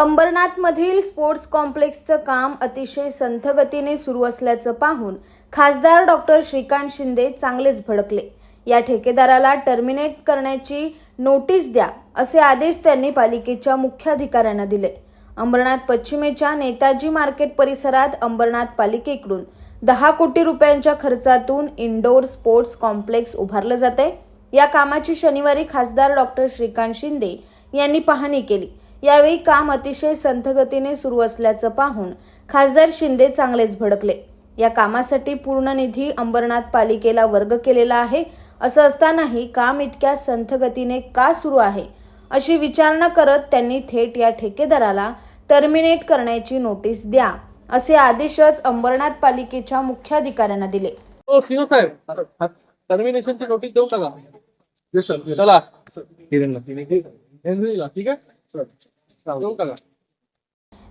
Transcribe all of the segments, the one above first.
अंबरनाथमधील sports कॉम्प्लेक्सचं काम अतिशय संथगतीने सुरू असल्याचं पाहून खासदार डॉक्टर श्रीकांत शिंदे चांगलेच भडकले. या ठेकेदाराला टर्मिनेट करण्याची नोटीस द्या असे आदेश त्यांनी पालिकेच्या मुख्याधिकाऱ्यांना दिले. अंबरनाथ पश्चिमेच्या नेताजी मार्केट परिसरात अंबरनाथ पालिकेकडून दहा कोटी रुपयांच्या खर्चातून इंडोर स्पोर्ट्स कॉम्प्लेक्स उभारलं जाते या कामाची शनिवारी खासदार डॉक्टर श्रीकांत शिंदे यांनी पाहणी केली. यावेळी काम अतिशय संथ गतीने सुरू असल्याचं पाहून खासदार शिंदे चांगलेच भडकले. या कामासाठी पूर्ण निधी अंबरनाथ पालिकेला वर्ग केलेला आहे. असं असतानाही काम इतक्या संथ गतीने का सुरू आहे? अशी विचारणा करत त्यांनी थेट या ठेकेदाराला टर्मिनेट करण्याची नोटीस द्या असे आदेशच अंबरनाथ पालिकेच्या मुख्याधिकाऱ्यांना दिले. हो सीओ साहेब टर्मिनेशनची नोटीस देऊ सर चला. ठीक आहे?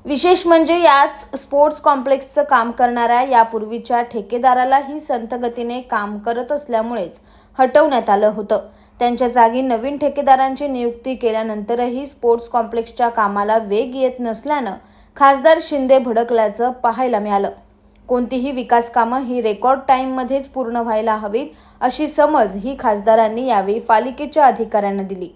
विशेष म्हणजे याच स्पोर्ट्स कॉम्प्लेक्सचं काम करणाऱ्या यापूर्वीच्या ठेकेदारालाही संथ गतीने काम करत असल्यामुळेच हटवण्यात आलं होतं. त्यांच्या जागी नवीन ठेकेदारांची नियुक्ती केल्यानंतरही स्पोर्ट्स कॉम्प्लेक्सच्या कामाला वेग येत नसल्यानं खासदार शिंदे भडकल्याचं पाहायला मिळालं. कोणतीही विकास कामं ही रेकॉर्ड टाईममध्येच पूर्ण व्हायला हवीत अशी समज ही खासदारांनी यावेळी पालिकेच्या अधिकाऱ्यांना दिली.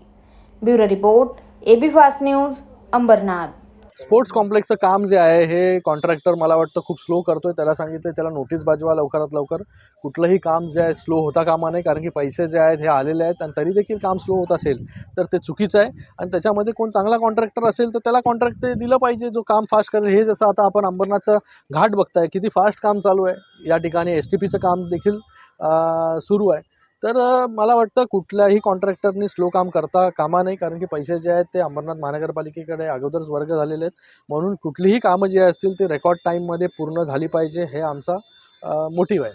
Bureau report AB fast news Ambernath. Sports कॉम्प्लेक्सचं काम जे आहे हे कॉन्ट्रॅक्टर मला वाटतं खूप स्लो करतोय. त्याला सांगितलं त्याला नोटीस बाजवा लवकरात लवकर. कुठलंही काम जे आहे स्लो होता कामा नाही कारण की पैसे जे आहेत हे आलेले आहेत आणि तरी देखील काम स्लो होत असेल तर ते चुकीचं आहे. आणि त्याच्यामध्ये कोण चांगला कॉन्ट्रॅक्टर असेल तर त्याला कॉन्ट्रॅक्ट ते दिलं पाहिजे जो काम फास्ट करेल. हे जसं आता आपण अंबरनाथचं घाट बघताय किती फास्ट काम चालू आहे. या ठिकाणी एस टी पीचं काम देखील सुरू आहे. तर मला वाटतं कुठल्याही कॉन्ट्रॅक्टरनी स्लो काम करता कामा नाही कारण की पैसे जे आहेत ते अंबरनाथ महानगरपालिकेकडे अगोदरच वर्ग झालेले आहेत. म्हणून कुठलीही कामं जी असतील ते रेकॉर्ड टाईममध्ये पूर्ण झाली पाहिजे हे आमचा मोटिव्ह आहे.